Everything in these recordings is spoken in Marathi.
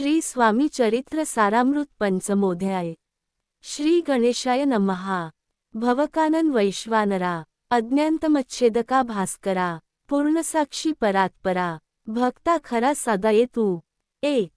श्री स्वामी चरित्र सारामृत पंचमोध्याय. श्री गणेशाय नमहा भवकानन वैश्वानरा अज्ञांतमच्छेदका भास्करा पूर्णसाक्षी परात्परा भक्ता खरा सदाये तू. एक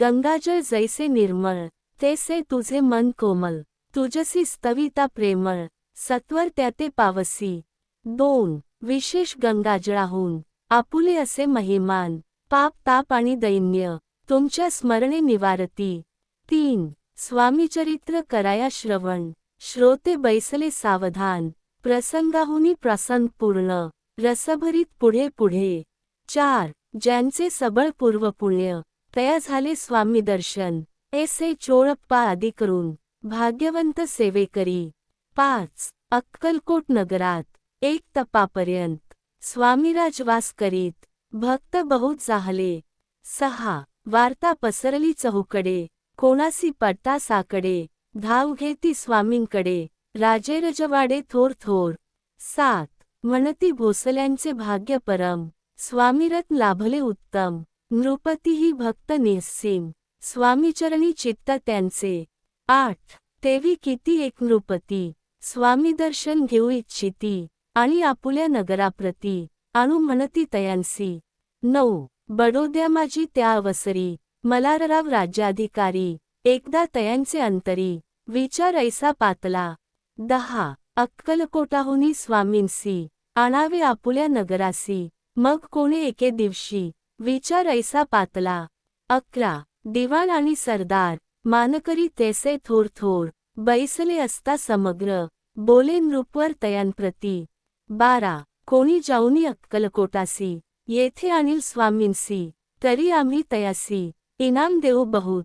गंगाजळ जैसे निर्मळ तेसे तुझे मन कोमल तुझसी स्तविता प्रेमळ सत्वर त्याते पावसी. दोन विशेष गंगाजळाहून आपुले असे महिमान पाप ताप आणि दैन्य. तुमच्या स्मरणे निवारती. तीन स्वामीचरित्र कराया श्रवण. श्रोते बैसले सावधान. प्रसंगाहुनी प्रसंग पूर्ण. रसभरीत पुढे पुढे. चार ज्यांचे सबळ पूर्वपुण्य. तया झाले स्वामी दर्शन. ऐसे चोळप्पा आदी करून भाग्यवंत सेवेकरी. पाच अक्कलकोट नगरात. एक तपापर्यंत. स्वामीराज वास करीत भक्त बहुत जाहले सहा वार्ता पसरली चहूकडे कोणासी पट्टा साकडे धाव घेती स्वामींकडे राजेरजवाडे थोर थोर. सात. म्हणती भोसल्यांचे भाग्य परम स्वामीरत्न लाभले उत्तम नृपती ही भक्त निस्सीम स्वामीचरणी चित्त त्यांचे. आठ. तेवी किती एक नृपती स्वामी दर्शन घेऊ इच्छिती आणि आपुल्या नगराप्रती आणू म्हणती तयांसी. नऊ. बडोद्या माझी त्या अवसरी. मलारराव राज्याधिकारी. एकदा तयांचे अंतरी. विचार ऐसा पातला. दहा. अक्कलकोटाहुनी स्वामींसी. आणावे आपुल्या नगरासी. मग कोणी एके दिवशी. विचार ऐसा पातला. अकरा. दिवाण आणि सरदार. मानकरी तेसे थोर थोर. बैसले असता समग्र. बोले नृपवर तयांप्रती. बारा. कोणी जाऊनी अक्कलकोटासी. येथे अनिल स्वामींसी तरी आम्ही तयासी इनाम देऊ बहुत.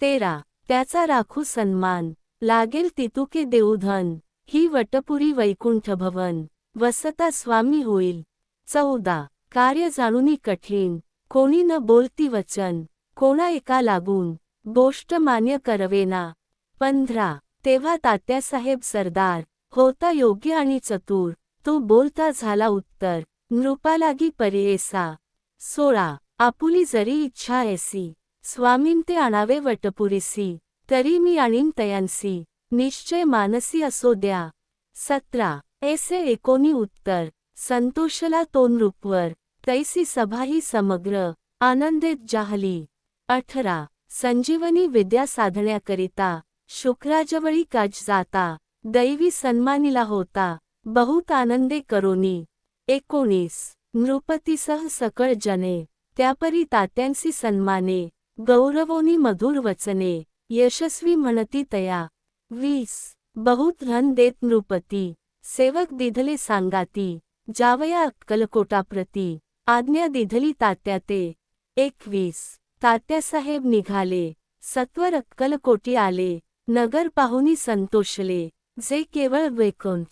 तेरा त्याचा राखू सन्मान लागेल तितुके देऊ धन ही वटपुरी वैकुंठ भवन वसता स्वामी होईल. चौदा कार्य जाणूनी कठीण कोणी न बोलती वचन कोणा एका लागून गोष्ट मान्य करवेना. पंधरा तेव्हा तात्यासाहेब सरदार होता योग्य आणि चतुर तो बोलता झाला उत्तर नृपालागी पर्येसा सोळा. आपुली जरी इच्छा ऐसी स्वामीं ते आणावे वटपुरीसी. तरी मी आणीन तयांसी. निश्चय मानसी असो द्या. सतरा. ऐसे एकोणी उत्तर. संतोषला तोन रूपवर. तैसी सभाही समग्र. आनंदेत जाहली. अठरा. संजीवनी विद्या साधण्याकरिता. शुक्राजवळी काज जाता. दैवी सन्मानिला होता. बहुत आनंदे करोनी. एकोणीस. नृपतीसह सकळ जने त्यापरी तात्यांसी सन्माने गौरवोनी मधुर वचने यशस्वी म्हणती तया. वीस. बहुत धन देत नृपती सेवक दिधले सांगाती जावया अक्कलकोटाप्रती आज्ञा दिधली तात्या ते एकवीस. तात्यासाहेब निघाले सत्वर अक्कलकोटी आले नगर पाहुनी संतोषले जे केवळ वैकुंठ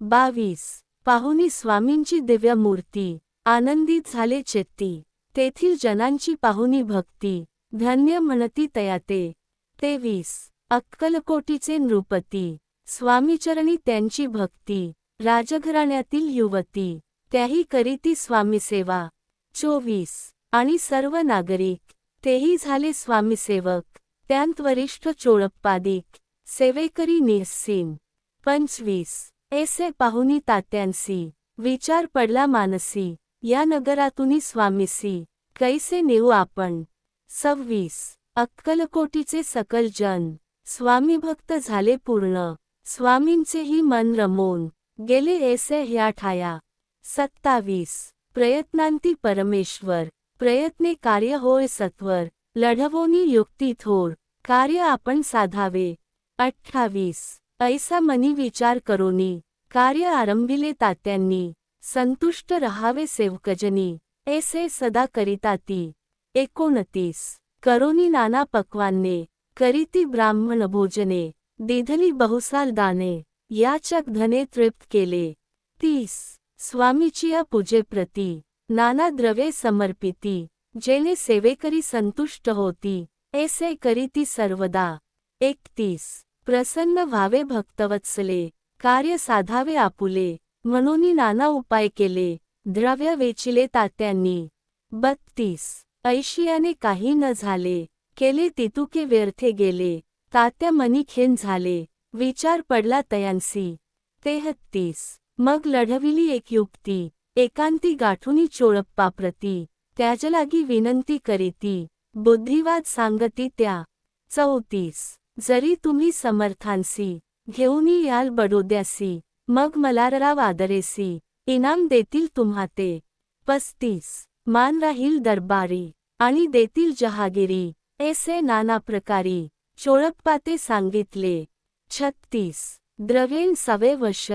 बावीस. पाहुनी स्वामींची दिव्य मूर्ती आनंदित झाले चित्ती तेथील जनांची पाहुनी भक्ती धन्य म्हणती तयाते. तेवीस अक्कलकोटीचे नृपती स्वामीचरणी त्यांची भक्ती राजघराण्यातील युवती त्याही करीती स्वामीसेवा. चोवीस आणि सर्व नागरिक तेही झाले स्वामीसेवक त्यांत वरिष्ठ चोळप्पादिक सेवेकरी निस्सीम पंचवीस ऐसे पाहुनी तात्यांसी विचार पडला मानसी या नगरातून स्वामीसी कैसे नेऊ आपण? सव्वीस अक्कलकोटीचे सकल जन स्वामी भक्त झाले पूर्ण स्वामींचेही मन रमोन गेले ऐसे ह्या ठाया. सत्तावीस प्रयत्नांती परमेश्वर प्रयत्ने कार्य होय सत्वर लढवोनी युक्ती थोर कार्य आपण साधावे. अठ्ठावीस ऐसा मनी विचार करोनी कार्य आरंभिले तात्यांनी संतुष्ट रहावे सेवकजनी ऐसे सदा करिताती. एकोणतीस. करोनी नाना पक्वान्ने करीती ब्राह्मण भोजने दिधली बहुसाल दाने याचक धने तृप्त केले. तीस. स्वामीचिया पूजेप्रती नाना द्रवे समर्पिती जेने सेवेकरी संतुष्ट होती ऐसे करीती सर्वदा. एकतीस. प्रसन्न व्हावे भक्तवत्सले कार्य साधावे आपुले म्हणून नाना उपाय केले द्रव्य वेचिले तात्यांनी. बत्तीस. ऐशियाने काही न झाले केले तितुके व्यर्थे गेले तात्या मनी खेन झाले विचार पडला तयांसी. तेहत्तीस. मग लढविली एक युक्ती एकांती गाठुनी चोळप्पाप्रती त्याजलागी विनंती करीती बुद्धिवाद सांगती त्या. चौतीस. जरी तुम्ही समर्थांसी घेऊनी याल बडोद्यासी मग मलारराव वादरेसी इनाम देतील तुम्हा ते. पस्तीस मान राहील दरबारी आणि देतील जहागिरी ऐसे नाना प्रकारी चोळप्पाते सांगितले. छत्तीस द्रव्येन सवे वश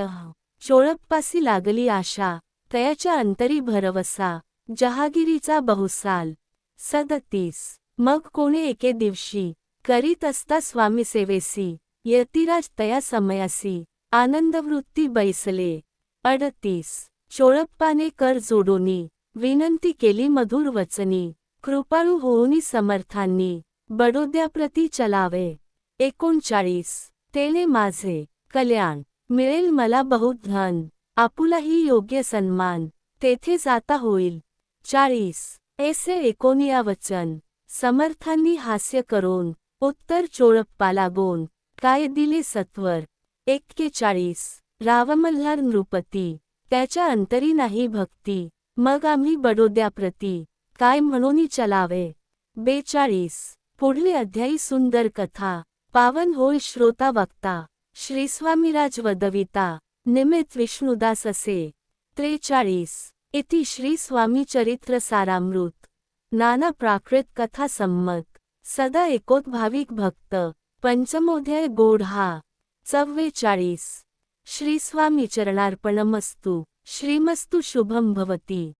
चोळप्पासी लागली आशा तयाच्या अंतरी भरवसा जहागिरीचा बहुसाल. सदतीस मग कोणी एके दिवशी करीत असता स्वामी सेवेसी यतिराज तया समयासी आनंदवृत्ती बैसले. अडतीस. चोळप्पाने कर जोडोनी विनंती केली मधुर वचनी कृपाळू होऊनी समर्थांनी बडोद्याप्रती चलावे. एकोणचाळीस. तेले माझे कल्याण मिळेल मला बहुत धन आपुलाही योग्य सन्मान तेथे जाता होईल. चाळीस. ऐसे एकोनिया वचन समर्थांनी हास्य करून उत्तर चोळप्पाला गोन काय दिले सत्वर? एक्केचाळीस. रावमल्हार नृपती. त्याच्या अंतरी नाही भक्ती. मग आम्ही बडोद्याप्रती. काय म्हणून चलावे? बेचाळीस. पुढले अध्यायी सुंदर कथा. पावन होय श्रोता वक्ता. श्रीस्वामीराज वदविता. निमित विष्णुदास असे. त्रेचाळीस. इति श्री स्वामी चरित्र सारामृत. नाना प्राकृत कथा संमत. सदा एकोत भाविक भक्त. पंचमोध्याय गोड हा. चव्वेचाळीस. श्रीस्वामी चरणार्पणमस्तु. श्रीमस्तु शुभम भवती.